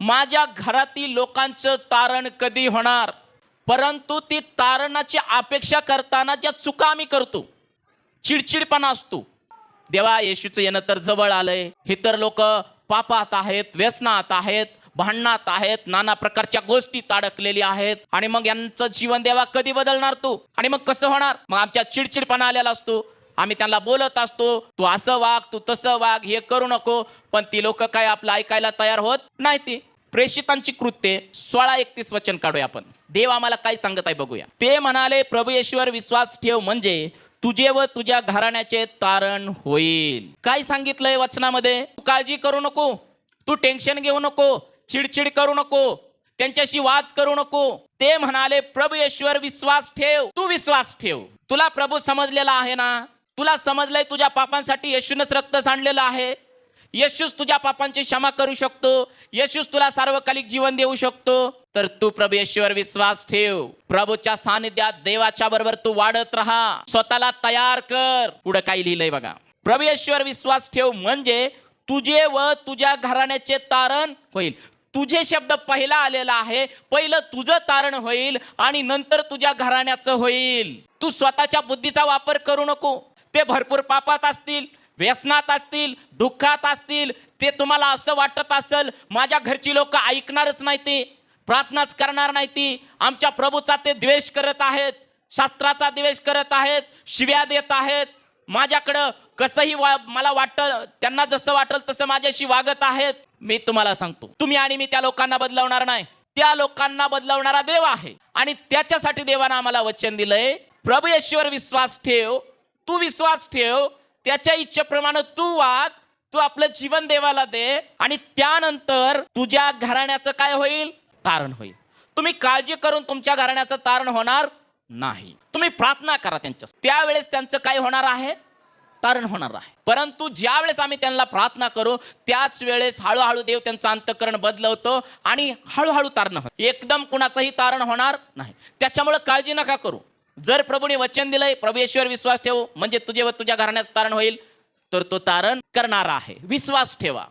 माझ्या घरातील लोकांचं तारण कधी होणार? परंतु ती तारणाची अपेक्षा करताना ज्या चुका आम्ही करतो चिडचिडपणा असतो. देवा येशूचं येणं तर जवळ आलंय. हे तर लोक पापात आहेत व्यसनात आहेत भांडणात आहेत नाना प्रकारच्या गोष्टीत अडकलेली आहेत. आणि मग यांचं जीवन देवा कधी बदलणार तू? आणि मग कसं होणार? मग आमच्या चिडचिडपणा आलेला असतो. आम्ही त्यांना बोलत असतो तू असं वाग तू तसं वाग हे करू नको. पण ती लोक काय आपलं ऐकायला तयार होत नाही ती प्रेषितांची कृत्ये सोळा एकतीस वचन काढूया आपण. देव आम्हाला काय सांगत आहे बघूया. ते म्हणाले प्रभूयेश्वर विश्वास ठेव म्हणजे तुझे व तुझ्या घराण्याचे तारण होईल. काय सांगितलंय वचनामध्ये? तू काळजी करू नको. तू टेन्शन घेऊ नको. चिडचिड करू नको. त्यांच्याशी वाद करू नको. ते म्हणाले प्रभयेश्वर विश्वास ठेव. तू विश्वास ठेव. तुला प्रभू समजलेला आहे ना? तुला समजलंय तुझ्या पापांसाठी येशूनच रक्त सांडलेलं आहे? येशूच तुझ्या पापांची क्षमा करू शकतो. येशूच तुला सार्वकालिक जीवन देऊ शकतो. तर तू प्रभू येशूवर विश्वास ठेव. प्रभूच्या सानिध्यात देवाच्या बरोबर तू वाढत राहा. स्वतःला तयार कर. पुढे काही लिहिलंय बघा. प्रभू येशूवर विश्वास ठेव म्हणजे तुझे व तुझ्या घराण्याचे तारण होईल. तुझे शब्द पहिला आलेला आहे. पहिलं तुझं तारण होईल आणि नंतर तुझ्या घराण्याचं होईल. तू स्वतःच्या बुद्धीचा वापर करू नको. ते भरपूर पापात असतील. व्यसनात असतील दुःखात असतील ते तुम्हाला असं वाटत असेल माझ्या घरची लोक ऐकणारच नाही ते प्रार्थनाच करणार नाही ती आमच्या प्रभूचा ते द्वेष करत आहेत शास्त्राचा द्वेष करत आहेत शिव्या देत आहेत. माझ्याकडं कसंही वा मला वाटतं त्यांना जसं वाटेल तसं माझ्याशी वागत आहेत. मी तुम्हाला सांगतो तुम्ही आणि मी त्या लोकांना बदलवणार नाही. त्या लोकांना बदलवणारा देव आहे. आणि त्याच्यासाठी देवानं आम्हाला वचन दिलंय प्रभू येशूवर विश्वास ठेव तू विश्वास ठेव त्याच्या इच्छेप्रमाणे तू वाग तू आपलं जीवन देवाला दे आणि त्यानंतर तुझ्या घराण्याचं काय होईल? तारण होईल. तुम्ही काळजी करून तुमच्या घराण्याचं तारण होणार नाही. तुम्ही प्रार्थना करा त्यांच्या त्यावेळेस त्यांचं काय होणार आहे? तारण होणार आहे. परंतु ज्या वेळेस आम्ही त्यांना प्रार्थना करू त्याच वेळेस हळूहळू देव त्यांचं अंतकरण बदलवतो आणि हळूहळू तारण होतं. एकदम कुणाचंही तारण होणार नाही. त्याच्यामुळे काळजी नका करू. जर प्रभूने वचन दिलंय प्रभेश्वर विश्वास ठेवू म्हणजे तुझे व तुझ्या घराण्याचं तारण होईल तर तो तारण करणारा आहे. विश्वास ठेवा.